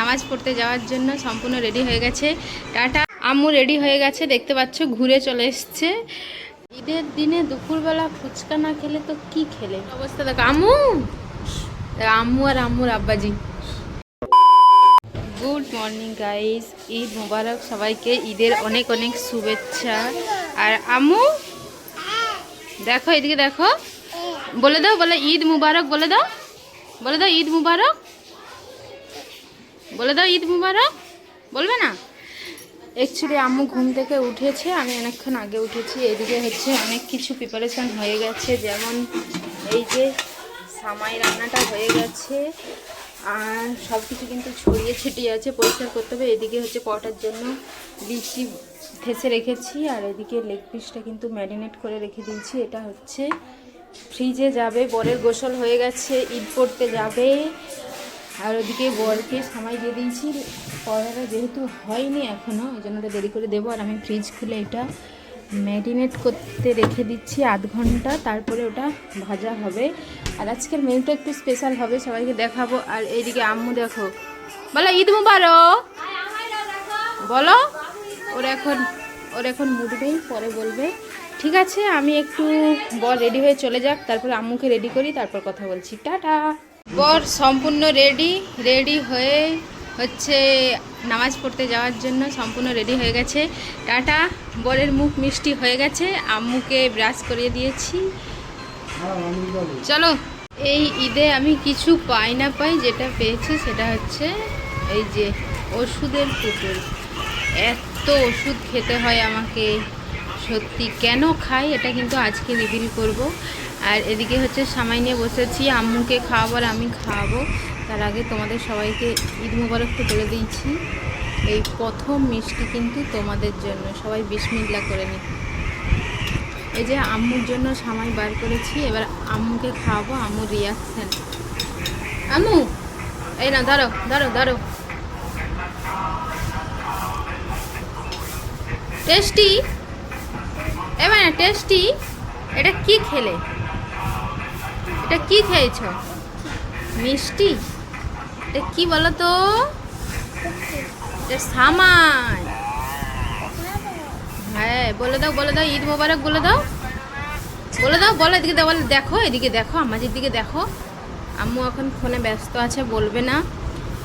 নামাজ পড়তে যাওয়ার জন্য সম্পূর্ণ রেডি হয়ে গেছে। টাটা। আম্মু রেডি হয়ে গেছে, দেখতে পাচ্ছ, ঘুরে চলে এসছে। ঈদের দিনে দুপুরবেলা ফুচকা না খেলে তো কি খেলে? অবস্থা? দেখো, আম্মু! আম্মু আর আম্মুর আব্বাজি। Good morning, guys. Eid Mubarak, সবাইকে ঈদের অনেক অনেক শুভেচ্ছা। আর আম্মু, দেখো, এদিকে দেখো। বলে দাও, বলে, ঈদ মুবারক বলে দাও। বলে দাও, ঈদ মুবারক। বলে দাও ঈদ মুবারক। বলবে না? অ্যাকচুয়ালি আম্মু ঘুম থেকে উঠেছে, আমি অনেকক্ষণ আগে উঠেছি। এদিকে হচ্ছে অনেক কিছু প্রিপারেশন হয়ে গেছে, যেমন এই যে সামাই রান্নাটা হয়ে গেছে, আর সব কিছু কিন্তু ছড়িয়ে ছিটিয়ে আছে, পরিষ্কার করতে হবে। এদিকে হচ্ছে পটার জন্য লিচি ঠেসে রেখেছি, আর এদিকে লেগ পিসটা কিন্তু ম্যারিনেট করে রেখে দিয়েছি। এটা হচ্ছে ফ্রিজে যাবে, বরের গোসল হয়ে গেছে, ঈদ পড়তে যাবে। আর ওদিকে বরকে সময় দিয়ে দিয়েছি। পড়াটা যেহেতু হয়নি এখনও ওই জন্য ওটা দেরি করে দেবো। আর আমি ফ্রিজ খুলে এটা ম্যারিনেট করতে রেখে দিচ্ছি আধ ঘণ্টা, তারপরে ওটা ভাজা হবে। আর আজকের মেনুটা একটু স্পেশাল হবে, সবাইকে দেখাবো। আর এইদিকে আম্মু দেখো। বলো, ঈদ মুবারক! বলো, ওর এখন ওর এখন মুড নেই পরে বলবে। ঠিক আছে, আমি একটু বর রেডি হয়ে চলে যাক, তারপর আম্মুকে রেডি করি, তারপর কথা বলছি। টাটা! বর সম্পূর্ণ রেডি রেডি হয়ে হচ্ছে নামাজ পড়তে যাওয়ার জন্য সম্পূর্ণ রেডি হয়ে গেছে। টাটা, বরের মুখ মিষ্টি হয়ে গেছে, আম্মুকে ব্রাশ করিয়ে দিয়েছি। চলো, এই ঈদে আমি কিছু পাই না পাই, যেটা পেয়েছি সেটা হচ্ছে এই যে ওষুধের পুতুল। এত ওষুধ খেতে হয় আমাকে, সত্যি কেন খাই এটা কিন্তু আজকে রিভিল করব। আর এদিকে হচ্ছে সামাই নিয়ে বসেছি, আম্মুকে খাওয়াবো আর আমি খাওয়াবো। তার আগে তোমাদের সবাইকে ঈদ মুবারক তো বলে দিয়েছি। এই প্রথম মিষ্টি কিন্তু তোমাদের জন্য। সবাই বিসমিল্লা করে নি এই যে আম্মুর জন্য সামাই বার করেছি, এবার আম্মুকে খাওয়াবো আম্মুর রিয়াকশান আম্মু! এই না, ধরো ধরো ধরো। টেস্টি? এবার না টেস্টি? এটা কি খেলে? এটা কি খেয়েছ? মিষ্টি? এটা কি বলো তো এটা সামাই হ্যাঁ বলে দাও বলে দাও, ঈদ মোবারক বলে দাও। বলে দাও, বলো, এদিকে দাও দেখো, এদিকে দেখো, আমাদের দিকে দেখো। আম্মু এখন ফোনে ব্যস্ত আছে, বলবে না।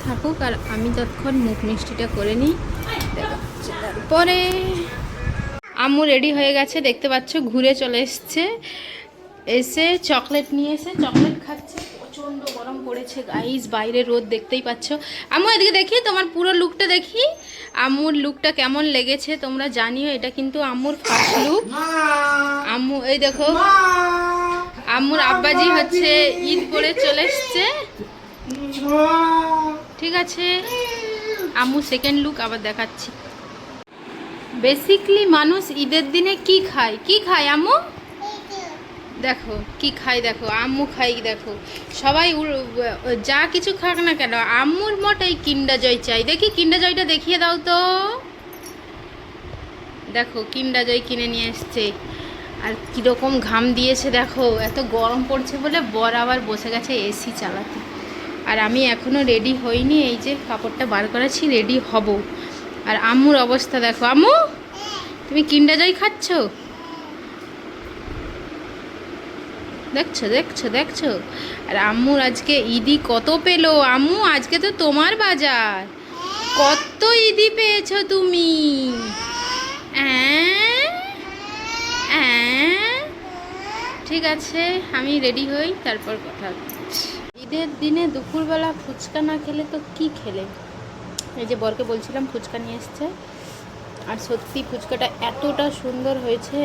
থাকুক, আর আমি তৎক্ষণ মুখ মিষ্টিটা করে নিই। তারপরে আম্মু রেডি হয়ে গেছে, দেখতে পাচ্ছ, ঘুরে চলে এসছে। এসে চকলেট নিয়ে এসে চকলেট খাচ্ছে। প্রচণ্ড গরম পড়েছে গাইস বাইরে রোদ দেখতেই পাচ্ছ। আম্মু এদিকে দেখি তোমার পুরো লুকটা দেখি। আম্মুর লুকটা কেমন লেগেছে তোমরা জানিও এটা কিন্তু আম্মুর ফার্স্ট লুক আম্মু এই দেখো আম্মুর আব্বাজি হচ্ছে ঈদ করে চলে এসছে। ঠিক আছে। আম্মু সেকেন্ড লুক আবার দেখাচ্ছি। বেসিকলি মানুষ ঈদের দিনে কি খায়? কি খায় আম্মু? দেখো, কি খাই দেখো, আম্মু খাই দেখো। সবাই যা কিছু খাক না কেন, আম্মুর মোটেই কিন্ডা জয় চাই। দেখি কিন্ডা জয়টা দেখিয়ে দাও তো। দেখো কিন্ডা জয় কিনে নিয়ে এসছে। আর কীরকম ঘাম দিয়েছে দেখো, এত গরম পড়ছে বলে বর আবার বসে গেছে এসি চালাতে। আর আমি এখনও রেডি হইনি, এই যে কাপড়টা বার করেছি রেডি হব। আর আম্মুর অবস্থা দেখো। আম্মু, তুমি কিন্ডা জয় খাচ্ছ? দেখছ দেখছ দেখছ? আর আম্মুর আজকে ইদি কত পেল? আম্মু, আজকে তো তোমার বাজার। কত ইদি পেয়েছ তুমি? ঠিক আছে, আমি রেডি হই, তারপর কথা ঈদের দিনে দুপুরবেলা ফুচকা না খেলে তো কি খেলে? এই যে বরকে বলছিলাম ফুচকা নিয়ে এসছে। আর সত্যি ফুচকাটা এতটা সুন্দর হয়েছে।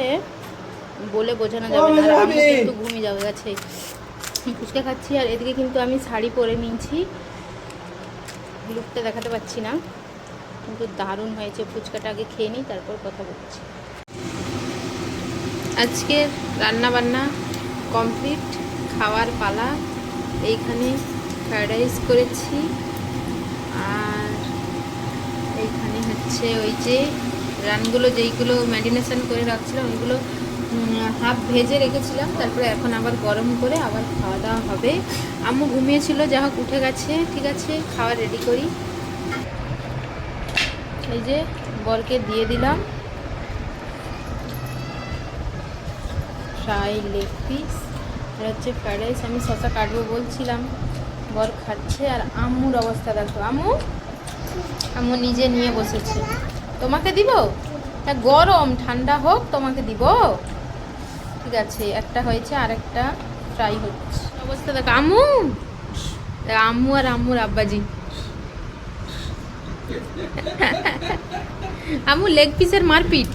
বলে বোঝানো যাবে না আমি কিন্তু ঘুমিয়ে যাবে গেছে ফুচকা খাচ্ছি আর এদিকে কিন্তু আমি শাড়ি পরে নিয়েছি। লুকটা দেখাতে পাচ্ছি না কিন্তু দারুণ হয়েছে ফুচকাটা আগে খেয়ে নিই তারপর কথা বলছি। আজকে রান্না বান্না কমপ্লিট খাওয়ার পালা এইখানে ফ্রায়েড রাইস করেছি আর এইখানে হচ্ছে ওই যে রানগুলো যেইগুলো ম্যারিনেশন করে রাখছিলাম ওইগুলো হাফ ভেজে রেখেছিলাম, তারপরে এখন আবার গরম করে আবার খাওয়া দাওয়া হবে। আম্মু ঘুমিয়েছিল, যা হোক উঠে গেছে, ঠিক আছে, খাওয়া রেডি করি। এই যে বরকে দিয়ে দিলাম। ফ্রাই লেগ পিস, আর হচ্ছে ফ্রাইড রাইস আমি শশা কাটবো বলছিলাম। বর খাচ্ছে, আর আম্মুর অবস্থা দেখো। আম্মু? আম্মু নিজে নিয়ে বসেছে। তোমাকে দিব? তা গরম, ঠান্ডা হোক, তোমাকে দিব। ঠিক আছে একটা হয়েছে আর একটা ফ্রাই হচ্ছে। অবস্থা দেখো দেখো, আম্মু আর আম্মুর আব্বাজি। আম্মু লেগ পিসের মারপিট।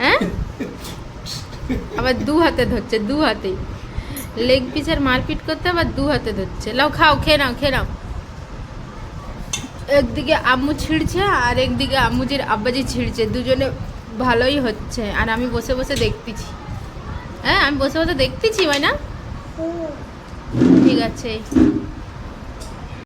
হ্যাঁ? আবার দু হাতে ধরছে দু হাতে লেগ পিসের মারপিট করতে আবার দু হাতে ধরছে। লাও খাও খেয়ে নাও খেয়ে নাও। একদিকে আম্মু ছিঁড়ছে আর একদিকে আম্মুজির আব্বাজি ছিঁড়ছে। দুজনে ভালোই হচ্ছে। আর আমি বসে বসে দেখতেছি। হ্যাঁ আমি বসে বসে দেখতেছি ভাই না? ঠিক আছে।